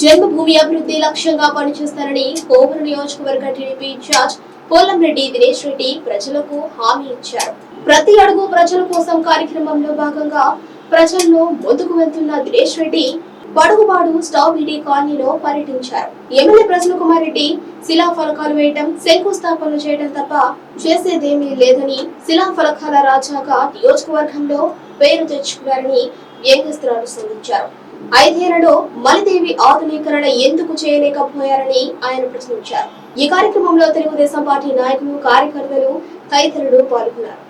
జన్మభూమి అభివృద్ధి లక్ష్యంగా పనిచేస్తారని కోవూరు నియోజకవర్గ టీడీపీ ఇన్ఛార్జ్ పోలంరెడ్డి దినేష్ రెడ్డి ప్రజలకు హామీ ఇచ్చారు. ప్రతి అడుగు ప్రజల కోసం కార్యక్రమంలో భాగంగా ప్రజల్లో ముందుకు వెళ్తున్న దినేష్ రెడ్డి పడుగుబాడు స్టావ్ ఈడీ కాలనీలో పర్యటించారు. ఎమ్మెల్యే ప్రసన్న కుమార్ రెడ్డి శిలా ఫలకాలు వేయటం శంకుస్థాపనలు చేయడం తప్ప చేసేదేమీ లేదని శిలా ఫలకాల రాజాగా నియోజకవర్గంలో పేరు తెచ్చుకున్నారని వ్యంగ్యస్త్రాలు సంధించారు ఐదేళ్ళలో మలిదేవి ఆధునీకరణ ఎందుకు చేయలేకపోయారని ఆయన ప్రశ్నించారు. ఈ కార్యక్రమంలో తెలుగుదేశం పార్టీ నాయకులు కార్యకర్తలు తదితరులు పాల్గొన్నారు.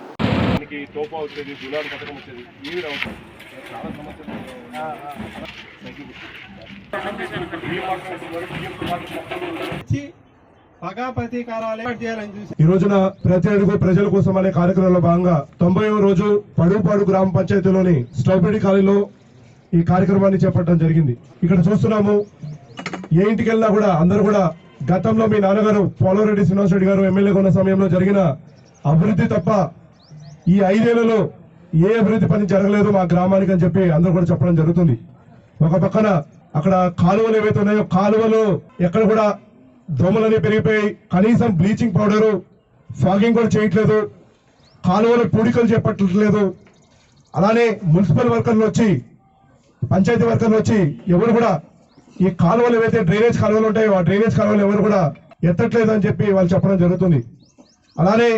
ఈ రోజున ప్రతి అడుగు ప్రజల కోసం అనే కార్యక్రమంలో భాగంగా తొంభైవ రోజు పడుపాడు గ్రామ పంచాయతీలోని స్ట్రాబెరీ కాలనీలో ఈ కార్యక్రమాన్ని చేపట్టడం జరిగింది. ఇక్కడ చూస్తున్నాము ఏ ఇంటికి వెళ్ళినా కూడా అందరూ కూడా గతంలో మీ నాన్నగారు పోలవరెడ్డి శ్రీనివాసరెడ్డి గారు ఎమ్మెల్యేగా ఉన్న సమయంలో జరిగిన అభివృద్ధి తప్ప ఈ ఐదేళ్ళలో ఏ అభివృద్ధి పని జరగలేదు మా గ్రామానికి అని చెప్పి అందరూ కూడా చెప్పడం జరుగుతుంది. ఒక పక్కన అక్కడ కాలువలు ఏవైతే ఉన్నాయో కాలువలు ఎక్కడ కూడా దోమలని పెరిగిపోయి కనీసం బ్లీచింగ్ పౌడరు ఫాగింగ్ కూడా చేయట్లేదు. కాలువలు పూడికలు చేపట్టలేదు అలానే మున్సిపల్ వర్కర్లు వచ్చి పంచాయతీ వర్కర్లు వచ్చి ఎవరు కూడా ఈ కాలువలు ఏవైతే డ్రైనేజ్ కాలువలు ఉంటాయో ఆ డ్రైనేజ్ కాలువలు ఎవరు కూడా ఎత్తట్లేదు అని చెప్పి వాళ్ళు చెప్పడం జరుగుతుంది. అలానే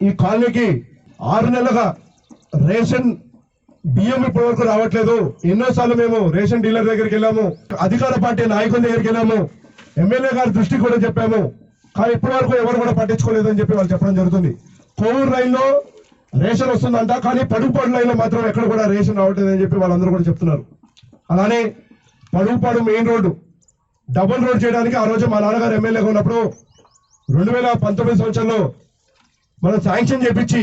ఈ కాలనీకి ఆరు నెలలుగా రేషన్ బియ్యం ఇప్పటి వరకు రావట్లేదు. ఎన్నోసార్లు మేము రేషన్ డీలర్ దగ్గరికి వెళ్ళాము అధికార పార్టీ నాయకుల దగ్గరికి వెళ్ళాము ఎమ్మెల్యే గారి దృష్టికి కూడా చెప్పాము. కానీ ఇప్పటి వరకు ఎవరు కూడా పట్టించుకోలేదని చెప్పి వాళ్ళు చెప్పడం జరుగుతుంది. కోవూరు రైల్లో రేషన్ వస్తుందంట కానీ పడుగుపాడు లైన్లో మాత్రం ఎక్కడ కూడా రేషన్ రావట్లేదని చెప్పి వాళ్ళందరూ కూడా చెప్తున్నారు. అలానే Padugupadu main road. Double road చేయడానికి ఆ రోజు మా నాన్నగారు ఎమ్మెల్యేగా ఉన్నప్పుడు రెండు వేల పంతొమ్మిది సంవత్సరంలో మనం శాంక్షన్ చేపించి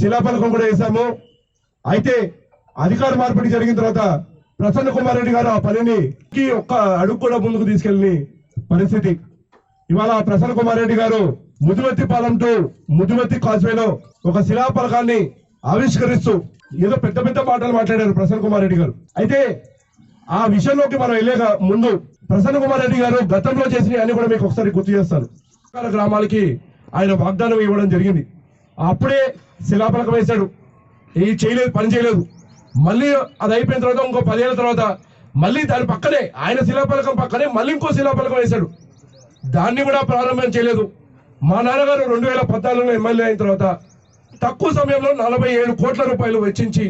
శిలాఫలకం కూడా వేశాము. అయితే అధికార మార్పిడి జరిగిన తర్వాత ప్రసన్న కుమార్ రెడ్డి గారు ఆ పనిని ఒక్క అడుగు కూడా ముందుకు తీసుకెళ్ళని పరిస్థితి. ఇవాళ ప్రసన్న కుమార్ రెడ్డి గారు ముదివత్తి పాలెం టు ముదివత్తి కాజ్వేలో ఒక శిలాఫలకాన్ని ఆవిష్కరిస్తూ ఏదో పెద్ద పెద్ద మాటలు మాట్లాడారు ప్రసన్న కుమార్ రెడ్డి గారు. అయితే ఆ విషయంలోకి మనం వెళ్ళేక ముందు ప్రసన్న కుమార్ రెడ్డి గారు గతంలో చేసిన అని కూడా మీకు ఒకసారి గుర్తు చేస్తాను. గ్రామాలకి ఆయన వాగ్దానం ఇవ్వడం జరిగింది. అప్పుడే శిలాఫలకం వేశాడు. ఏ చేయలేదు పని చేయలేదు. మళ్ళీ అది అయిపోయిన తర్వాత ఇంకో పదేళ్ళ తర్వాత మళ్ళీ దాని పక్కనే ఆయన శిలాఫలకం పక్కనే మళ్ళీ ఇంకో శిలాఫలకం వేశాడు. దాన్ని కూడా ప్రారంభం చేయలేదు. మా నాన్నగారు రెండు వేల పద్నాలుగులో ఎమ్మెల్యే అయిన తర్వాత తక్కువ సమయంలో నలభై ఏడు కోట్ల రూపాయలు వెచ్చించి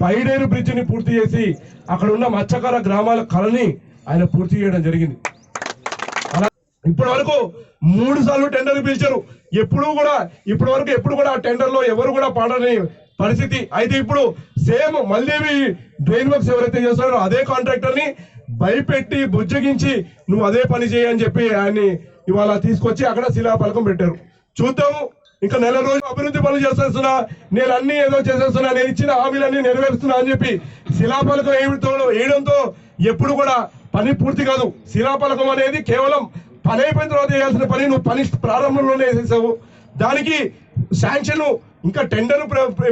పైడేరు బ్రిడ్జిని పూర్తి చేసి అక్కడ ఉన్న మత్స్యకార గ్రామాల కళని ఆయన పూర్తి చేయడం జరిగింది. అలా ఇప్పటి వరకు మూడు సార్లు టెండర్ పిలిచారు. ఎప్పుడు కూడా ఇప్పటి వరకు ఎప్పుడు కూడా ఆ టెండర్లో ఎవరు కూడా పాడని పరిస్థితి. అయితే ఇప్పుడు సేమ్ మల్దేవి డ్రైన్ వర్క్స్ ఎవరైతే చేస్తారో అదే కాంట్రాక్టర్ని భయపెట్టి బుజ్జగించి నువ్వు అదే పని చేయని చెప్పి ఆయన్ని ఇవాళ తీసుకొచ్చి అక్కడ శిలాఫలకం పెట్టారు. చూద్దాము ఇంకా నెల రోజులు అభివృద్ధి పనులు చేసేస్తున్నా నేను అన్ని ఏదో చేసేస్తున్నా నేను ఇచ్చిన హామీలన్నీ నెరవేరుస్తున్నా అని చెప్పి శిలాఫలకం ఏమిటో వేయడంతో ఎప్పుడు కూడా పని పూర్తి కాదు. శిలాఫలకం అనేది కేవలం పని అయిపోయిన తర్వాత చేయాల్సిన పని నువ్వు పని ప్రారంభంలోనే వేసేసావు దానికి శాంక్షన్ ఇంకా టెండర్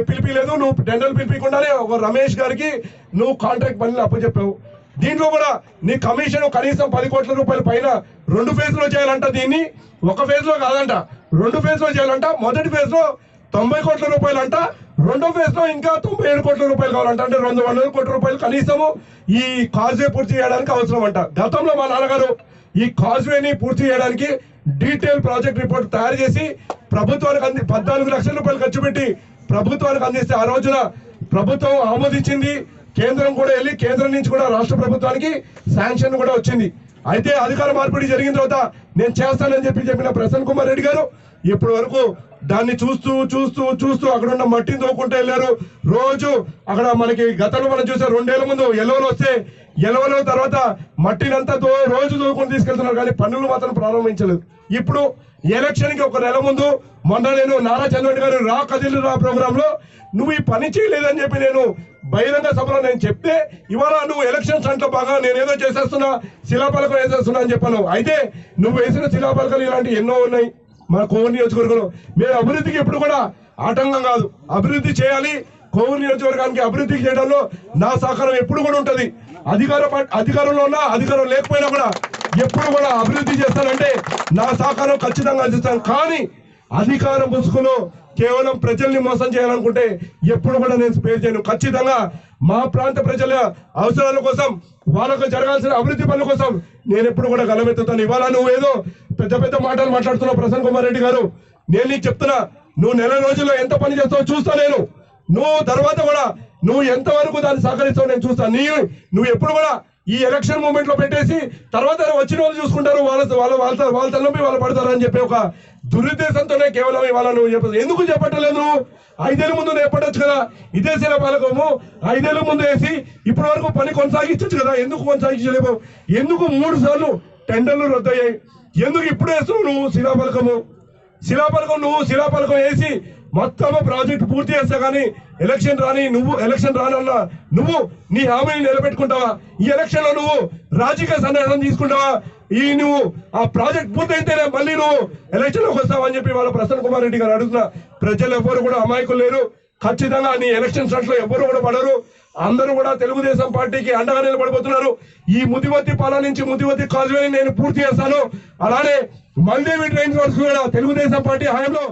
పిలిపిలేదు. నువ్వు టెండర్ పిలిపించకుండానే ఒక రమేష్ గారికి నువ్వు కాంట్రాక్ట్ పనులు అప్పచెప్పావు. దీంట్లో కూడా నీ కమిషన్ కనీసం పది కోట్ల రూపాయల పైన రెండు ఫేజ్లో చేయాలంట దీన్ని. ఒక ఫేజ్లో కాదంట రెండు ఫేజ్లో చేయాలంట మొదటి ఫేజ్లో తొంభై కోట్ల రూపాయలు అంట రెండో ఫేజ్లో ఇంకా తొంభై ఏడు కోట్ల రూపాయలు కావాలంట. అంటే రెండు వందల కోట్ల రూపాయలు కనీసము ఈ కాజ్వే పూర్తి చేయడానికి అవసరం అంట గతంలో మా నాన్నగారు ఈ కాజ్వేని పూర్తి చేయడానికి డీటెయిల్ ప్రాజెక్ట్ రిపోర్ట్ తయారు చేసి ప్రభుత్వానికి అంది పద్నాలుగు లక్షల రూపాయలు ఖర్చు పెట్టి ప్రభుత్వానికి అందిస్తే ఆ రోజున ప్రభుత్వం ఆమోదించింది. కేంద్రం కూడా వెళ్ళి కేంద్రం నుంచి కూడా రాష్ట్ర ప్రభుత్వానికి శాంక్షన్ కూడా వచ్చింది. అయితే అధికార మార్పిడి జరిగిన తర్వాత నేను చేస్తానని చెప్పి చెప్పిన ప్రసన్న కుమార్ రెడ్డి గారు ఇప్పటి వరకు దాన్ని చూస్తూ చూస్తూ చూస్తూ అక్కడ ఉన్న మట్టిని తోకుంటూ వెళ్ళారు. రోజు అక్కడ మనకి గతంలో మనం చూసే రెండేళ్ళ ముందు ఎలవలు వస్తే ఎలవల తర్వాత మట్టినంతా తో రోజు తోకుని తీసుకెళ్తున్నారు కానీ పనులు మాత్రం ప్రారంభించలేదు. ఇప్పుడు ఎలక్షన్కి ఒక నెల ముందు మొన్న నేను నారా చంద్రబాబు గారు రా కదిలి రా ప్రోగ్రాంలో నువ్వు ఈ పని చేయలేదని చెప్పి నేను బహిరంగ సభలో నేను చెప్తే ఇవాళ నువ్వు ఎలక్షన్స్ అంటే బాగా నేను ఏదో చేసేస్తున్నా శిలాపలకం వేసేస్తున్నా అని చెప్పాను. అయితే నువ్వు వేసిన శిలాపలకలు ఇలాంటి ఎన్నో ఉన్నాయి. మన కోవూరు నియోజకవర్గంలో. మేము అభివృద్ధికి ఎప్పుడు కూడా ఆటంకం కాదు. అభివృద్ధి చేయాలి. కోవూరు నియోజకవర్గానికి అభివృద్ధి చేయడంలో నా సహకారం ఎప్పుడు కూడా ఉంటుంది. అధికార అధికారంలో ఉన్నా అధికారం లేకపోయినా కూడా ఎప్పుడు కూడా అభివృద్ధి చేస్తానంటే నా సహకారం ఖచ్చితంగా అందిస్తాను. కానీ అధికారం పుసుకులో కేవలం ప్రజల్ని మోసం చేయాలనుకుంటే ఎప్పుడు కూడా నేను స్పేర్ చేయను. ఖచ్చితంగా మా ప్రాంత ప్రజల అవసరాల కోసం వాళ్ళకు జరగాల్సిన అభివృద్ధి పనుల కోసం నేను ఎప్పుడు కూడా గలమెత్తుతాను. ఇవాళ నువ్వు ఏదో పెద్ద పెద్ద మాటలు మాట్లాడుతున్నావు ప్రసన్న కుమార్ రెడ్డి గారు. నేను నీకు చెప్తున్నా నువ్వు నెల రోజుల్లో ఎంత పని చేస్తావో చూస్తా నేను. నువ్వు తర్వాత కూడా నువ్వు ఎంతవరకు దాన్ని సహకరిస్తావు నేను చూస్తాను నీ నువ్వు ఎప్పుడు కూడా ఈ ఎలక్షన్ మూమెంట్లో పెట్టేసి తర్వాత వచ్చిన వాళ్ళు చూసుకుంటారు వాళ్ళ వాళ్ళ వాళ్ళ వాళ్ళ తలనొప్పి వాళ్ళు పడతారు అని చెప్పి ఒక దురుద్దేశంతోనే కేవలం ఇవాళ నువ్వు చెప్పదు ఎందుకు చెప్పట్లేదు? నువ్వు ఐదేళ్ళ ముందు నువ్వు కదా? ఇదే శిల ఐదేళ్ళ ముందు వేసి ఇప్పటి వరకు పని కొనసాగించచ్చు కదా? ఎందుకు కొనసాగించలేము ఎందుకు మూడు సార్లు టెండర్లు రద్దయ్యాయి? ఎందుకు ఇప్పుడు వేస్తున్నావు నువ్వు శిలాపలకము శిలాపలకం నువ్వు శిలాపలకం వేసి మొత్తం ప్రాజెక్ట్ పూర్తి చేస్తా కానీ ఎలక్షన్ రాని నువ్వు ఎలక్షన్ రానన్నా నువ్వు నీ హామీని నిలబెట్టుకుంటావా? ఈ ఎలక్షన్లో నువ్వు రాజకీయ సన్యాసం తీసుకుంటావా? ఈ నువ్వు ఆ ప్రాజెక్ట్ పూర్తయితేనే మళ్ళీ నువ్వు ఎలక్షన్లోకి వస్తావని అని చెప్పి వాళ్ళ ప్రసన్న కుమార్ రెడ్డి గారు అడుగుతున్నా ప్రజలు ఎవరు కూడా అమాయకులు లేరు. ఖచ్చితంగా నీ ఎలక్షన్ స్టార్ట్లో ఎవరు కూడా పడరు. అందరూ కూడా తెలుగుదేశం పార్టీకి అండగా నిలబడిపోతున్నారు. ఈ ముదివత్తి పాలన నుంచి ముదివత్తి కాజువేని నేను పూర్తి చేస్తాను. అలానే మల్దేవి ట్రైన్స్ వరకు కూడా తెలుగుదేశం పార్టీ హయాంలో